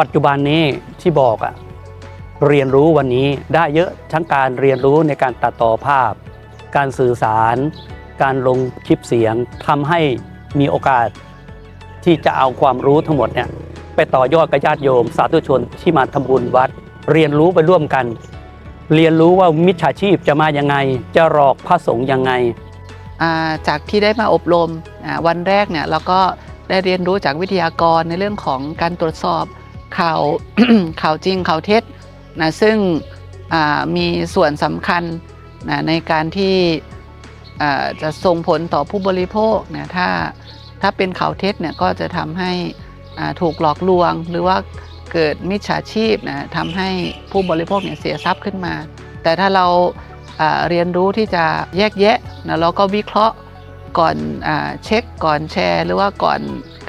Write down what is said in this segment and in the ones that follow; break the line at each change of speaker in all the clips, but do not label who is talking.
ปัจจุบันนี้ที่บอกอะเรียนรู้วันนี้ได้เยอะทั้งการเรียนรู้ในการตัดต่อภาพ การสื่อสาร การลงคลิปเสียงทำให้มีโอกาสที่จะเอาความรู้ทั้งหมดเนี่ยไปต่อยอดกับญาติโยม สาธุชนที่มาทำบุญวัด เรียนรู้ไปร่วมกัน เรียนรู้ว่ามิจฉาชีพจะมายังไง จะหลอกพระสงฆ์ยังไงา
จากที่ได้มาอบรมวันแรกเนี่ยเราก็ได้เรียนรู้จากวิทยากรในเรื่องของการตรวจสอบ ข่าวข่าวจริงข่าวเท็จนะซึ่งมีส่วนสำคัญนะในการที่จะส่งผลต่อผู้บริโภคนะถ้าถ้าเป็นข่าวเท็จเนี่ยก็จะทำให้ถูกหลอกลวง หรือว่าเกิดมิจฉาชีพนะทำให้ผู้บริโภคเนี่ยเสียทรัพย์ขึ้นมา แต่ถ้าเราเรียนรู้ที่จะแยกแยะนะแล้วก็วิเคราะห์ก่อนอเช็คก่อนแชร์ หรือว่าก่อน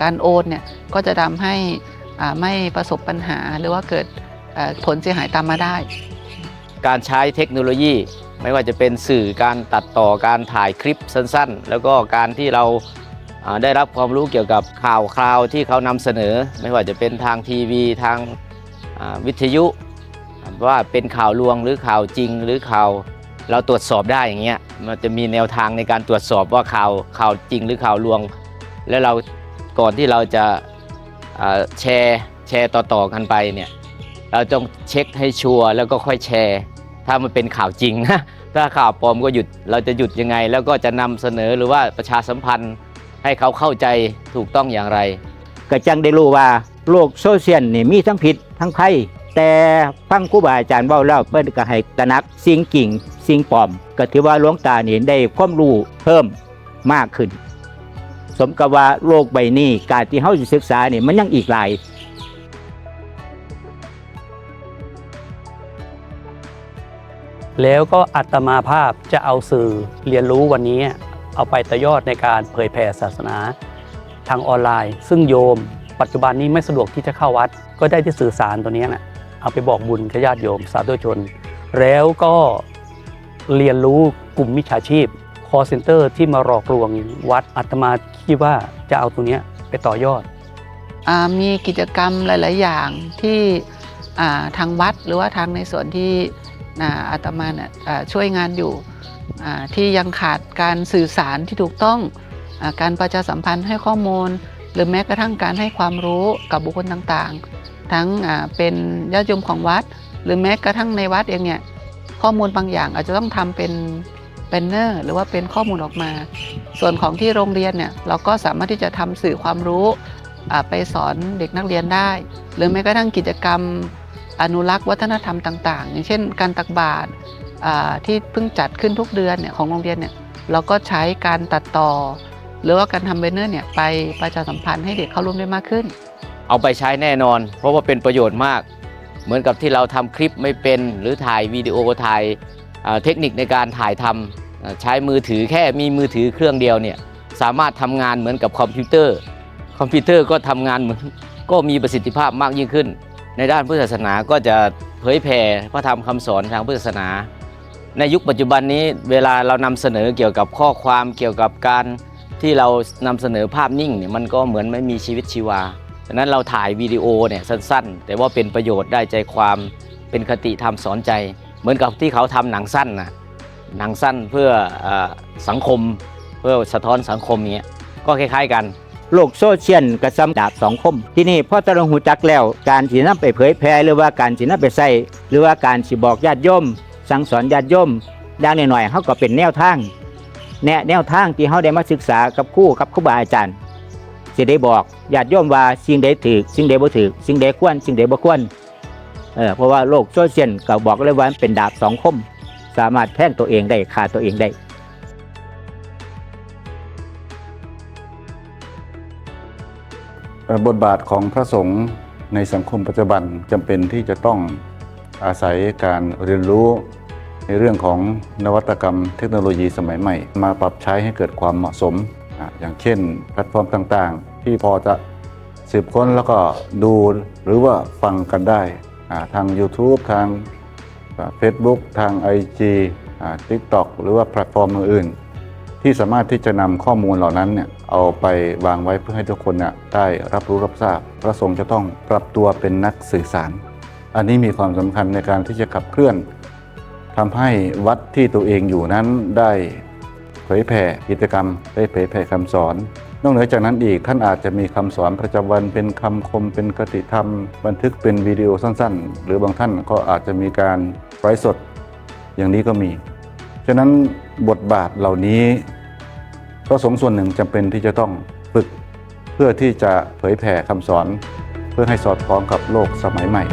การโอนเนี่ยก็จะทำให้ ไม่ประสบปัญหาหรือว่าเกิดผลเสียหายตามมาได้
การใช้เทคโนโลยีไม่ว่าจะเป็นสื่อการตัดต่อการถ่ายคลิปสั้นๆ แล้วก็การที่เราได้รับความรู้เกี่ยวกับข่าวคราวที่เขานำเสนอ ไม่ว่าจะเป็นทางทีวีทางวิทยุว่าเป็นข่าวลวงหรือข่าวจริงหรือข่าวเราตรวจสอบได้อย่างเงี้ยมันจะมีแนวทางในการตรวจสอบว่าข่าวข่าวจริงหรือข่าวลวง แล้วเราก่อนที่เราจะ แชร์แชร์ต่อๆกันไปเนี่ยเราต้องเช็คให้ชัวร์แล้วก็ค่อยแชร์ ถ้ามันเป็นข่าวจริงนะถ้าข่าวปลอมก็หยุดเราจะหยุดยังไง แล้วก็จะนำเสนอหรือว่าประชาสัมพันธ์ให้เขาเข้าใจถูกต้องอย่างไร
ก็จังได้รู้ว่าโลกโซเชียลนี่มีทั้งผิดทั้งไพ่แต่ฟังครูบาอาจารย์เว้าแล้วเพิ่นก็ให้ตระหนักสิ่งกิ่งสิ่งปลอม ก็ถือว่าหลวงตาเนี่ได้ความรู้เพิ่มมากขึ้น สมกับว่าโลกใบนี้ การที่เฮาศึกษานี่มันยังอีกหลาย
แล้วก็อัตมาภาพจะเอาสื่อเรียนรู้วันนี้เอาไปต่อยอดในการเผยแผ่ศาสนาทางออนไลน์ ซึ่งโยม ปัจจุบันนี้ไม่สะดวกที่จะเข้าวัด ก็ได้ที่สื่อสารตัวนี้นะเอาไปบอกบุญกับญาติโยม สาธุชน แล้วก็เรียนรู้กลุ่มมิจฉาชีพ call center ที่มาหลอกลวงวัดอัตมาคิดว่าจะเอาตัวเนี้ยไปต่อยอด
อมีกิจกรรมหลาย ๆ อย่างที่ทางวัดหรือว่าทางในส่วนที่อาตมาช่วยงานอยู่ที่ยังขาดการสื่อสารที่ถูกต้องอการประชาสัมพันธ์ให้ข้อมูล หรือแม้กระทั่งการให้ความรู้กับบุคคลต่าง ๆ ทั้งเป็นญาติโยมของวัด หรือแม้กระทั่งในวัดเองเนี่ยข้อมูลบางอย่างอาจจะต้องทำเป็น แบนเนอร์หรือว่าเป็นข้อมูลออกมา ส่วนของที่โรงเรียนเนี่ยเราก็สามารถที่จะทำสื่อความรู้ไปสอนเด็กนักเรียนได้ หรือแม้กระทั่งกิจกรรมอนุรักษ์วัฒนธรรมต่างๆ อย่างเช่น การตักบาตรที่เพิ่งจัดขึ้นทุกเดือนเนี่ยของโรงเรียนเนี่ยเราก็ใช้การตัดต่อ หรือว่าการทำเบนเนอร์เนี่ยไปประชาสัมพันธ์ให้เด็กเข้าร่วมได้มากขึ้น
เอาไปใช้แน่นอน เพราะว่าเป็นประโยชน์มาก เหมือนกับที่เราทำคลิปไม่เป็น หรือถ่ายวิดีโอถ่ายเทคนิคในการถ่ายทำอ่า ใช้มือถือแค่มีมือถือเครื่องเดียวเนี่ยสามารถทำงานเหมือนกับคอมพิวเตอร์ คอมพิวเตอร์ก็ทำงานเหมือนก็มีประสิทธิภาพมากยิ่งขึ้น ในด้านพุทธศาสนาก็จะเผยแผ่พระธรรมคำสอนทางพุทธศาสนา ในยุคปัจจุบันนี้เวลาเรานำเสนอเกี่ยวกับข้อความเกี่ยวกับการที่เรานำเสนอภาพนิ่งเนี่ยมันก็เหมือนไม่มีชีวิตชีวาดังนั้นเราถ่ายวิดีโอเนี่ยสั้นๆ แต่ว่าเป็นประโยชน์ได้ใจความเป็นคติธรรมสอนใจ เหมือนกับที่เขาทำหนังสั้นนะ หนังสั้นเพื่ออสังคม เพื่อสะท้อนสังคมเงี้ยก็คล้าย ๆ กัน
โลกโซเชียลกับซ้ำดาบสองคม ที่นี่พ่อตะลงหูจักแล้ว การสินำไปเผยแพร่หรือว่าการสินำไปใส่หรือว่าการสิบอกญาติโยมสั่งสอนญาติโยมอย่างหน่อยๆเขาก็เป็นแนวทางแนะแนวทางที่เขาได้มาศึกษากับคู่กับครูบาอาจารย์สิได้บอกญาติโยมว่าสิ่งใดถือสิ่งใดบ่ถือสิ่งใดควรสิ่งใดบ่ควรเออเพราะว่าโลกโซเชียลก็บอกเลยว่าเป็นดาบสองคม สามารถแทงตัวเองได้ฆ่าตัวเองได้
บทบาทของพระสงฆ์ในสังคมปัจจุบันจำเป็นที่จะต้องอาศัยการเรียนรู้ในเรื่องของนวัตกรรมเทคโนโลยีสมัยใหม่ มาปรับใช้ให้เกิดความเหมาะสม อย่างเช่นแพลตฟอร์มต่างๆ ที่พอจะสืบค้นแล้วก็ดูหรือว่าฟังกันได้ทาง YouTube ทาง Facebook ทาง IG อะ TikTok หรือว่าแพลตฟอร์มอื่นๆที่สามารถที่จะนำข้อมูลเหล่านั้นเนี่ยเอาไปวางไว้เพื่อให้ทุกคนเนี่ยได้รับรู้รับทราบ พระสงฆ์จะต้องปรับตัวเป็นนักสื่อสาร อันนี้มีความสำคัญในการที่จะขับเคลื่อนทำให้วัดที่ตัวเองอยู่นั้นได้เผยแผ่กิจกรรม ได้เผยแผ่คำสอน นอกเหนือจากนั้นอีกท่านอาจจะมีคำสอนประจำวันเป็นคำคมเป็นคติธรรม บันทึกเป็นวิดีโอสั้นๆ หรือบางท่านก็อาจจะมีการไลฟ์สดอย่างนี้ก็มี ฉะนั้นบทบาทเหล่านี้พระสงฆ์ส่วนหนึ่งจำเป็นที่จะต้องฝึก เพื่อที่จะเผยแผ่คำสอน เพื่อให้สอดคล้องกับโลกสมัยใหม่